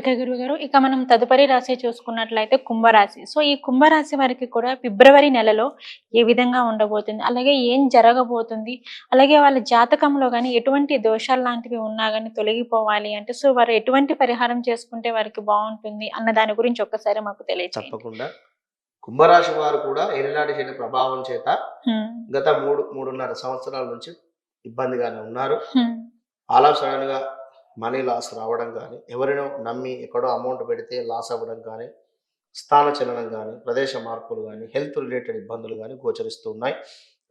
Okay గురువు గారు ఇక మనం తదుపరి రాశి చూసుకున్నట్లయితే కుంభరాశి. సో ఈ కుంభరాశి వారికి కూడా ఫిబ్రవరి నెలలో ఏ విధంగా ఉండబోతుంది? అలాగే ఏం జరగబోతుంది? అలాగే వాళ్ళ జాతకంలో కానీ ఎటువంటి దోషాలు లాంటివి ఉన్నా కానీ తొలగిపోవాలి అంటే సో వారు ఎటువంటి పరిహారం చేసుకుంటే వారికి బాగుంటుంది అన్న దాని గురించి ఒక్కసారి మాకు తెలియచేయండి. తప్పకుండా. కుంభరాశి వారు కూడా ఏలినాటి శని ప్రభావం చేత గత మూడు మూడున్నర సంవత్సరాల నుంచి ఇబ్బందిగానే ఉన్నారు. ఆఫ్ సడన్గా మనీ లాస్ రావడం కానీ ఎవరినో నమ్మి ఎక్కడో అమౌంట్ పెడితే లాస్ అవ్వడం కానీ స్థాన చలనం కానీ ప్రదేశ మార్పులు కానీ హెల్త్ రిలేటెడ్ ఇబ్బందులు కానీ గోచరిస్తూ ఉన్నాయి.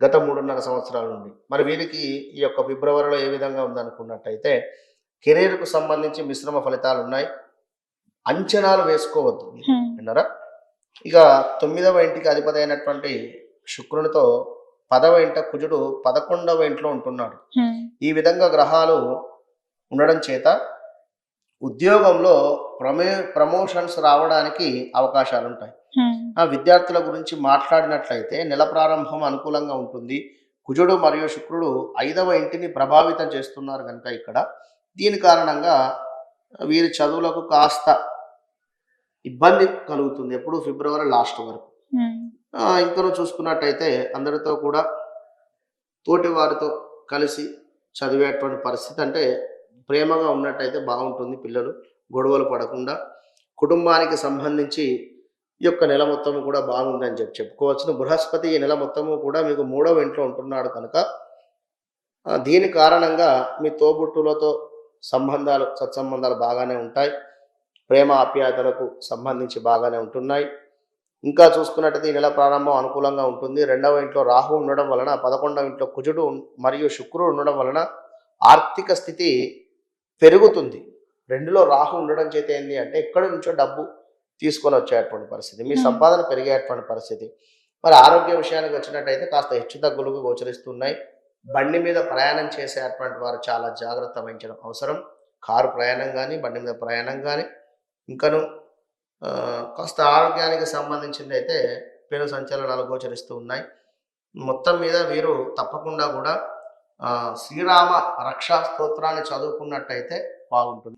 గత మూడున్నర సంవత్సరాల నుండి. మరి వీరికి ఈ యొక్క ఫిబ్రవరిలో ఏ విధంగా ఉందనుకున్నట్టయితే కెరీర్కు సంబంధించి మిశ్రమ ఫలితాలు ఉన్నాయి. అంచనాలు వేసుకోవద్దు. విన్నారా? ఇక తొమ్మిదవ ఇంటికి అధిపతి అయినటువంటి శుక్రునితో పదవ ఇంట కుజుడు పదకొండవ ఇంట్లో ఉంటున్నాడు. ఈ విధంగా గ్రహాలు ఉండడం చేత ఉద్యోగంలో ప్రమే ప్రమోషన్స్ రావడానికి అవకాశాలు ఉంటాయి ఆ విద్యార్థుల గురించి మాట్లాడినట్లయితే నెల ప్రారంభం అనుకూలంగా ఉంటుంది. కుజుడు మరియు శుక్రుడు ఐదవ ఇంటిని ప్రభావితం చేస్తున్నారు కనుక ఇక్కడ. దీని కారణంగా వీరి చదువులకు కాస్త ఇబ్బంది కలుగుతుంది ఎప్పుడు ఫిబ్రవరి లాస్ట్ వరకు. ఇంకను చూసుకున్నట్టయితే అందరితో కూడా తోటి వారితో కలిసి చదివేటువంటి పరిస్థితి అంటే ప్రేమగా ఉన్నట్టయితే బాగుంటుంది పిల్లలు గొడవలు పడకుండా కుటుంబానికి సంబంధించి ఈ యొక్క నెల మొత్తం కూడా బాగుందని చెప్పి చెప్పుకోవచ్చును. బృహస్పతి ఈ నెల మొత్తము కూడా మీకు మూడవ ఇంట్లో ఉంటున్నాడు కనుక దీని కారణంగా మీ తోబుట్టులతో సంబంధాలు సత్సంబంధాలు బాగానే ఉంటాయి. ప్రేమ ఆప్యాయతలకు సంబంధించి బాగానే ఉంటున్నాయి. ఇంకా చూసుకున్నట్టయితే ఈ నెల ప్రారంభం అనుకూలంగా ఉంటుంది. రెండవ ఇంట్లో రాహు ఉండడం వలన పదకొండవ ఇంట్లో కుజుడు మరియు శుక్రుడు ఉండడం వలన ఆర్థిక స్థితి పెరుగుతుంది. రెండులో రాహు ఉండడం చేత ఏంటి అంటే ఎక్కడి నుంచో డబ్బు తీసుకొని వచ్చేటువంటి పరిస్థితి మీ. సంపాదన పెరిగేటువంటి పరిస్థితి. మరి ఆరోగ్య విషయానికి వచ్చినట్టయితే కాస్త హెచ్చు తగ్గులుగా గోచరిస్తున్నాయి. బండి మీద ప్రయాణం చేసేటువంటి వారు చాలా జాగ్రత్త వహించడం అవసరం. కారు ప్రయాణం కానీ బండి మీద ప్రయాణం కానీ ఇంకను కాస్త ఆరోగ్యానికి సంబంధించింది అయితే పెను సంచలనాలు గోచరిస్తూ ఉన్నాయి. మొత్తం మీద వీరు తప్పకుండా కూడా శ్రీరామ రక్షా స్తోత్రాన్ని చదువుకున్నట్టయితే బాగుంటుంది.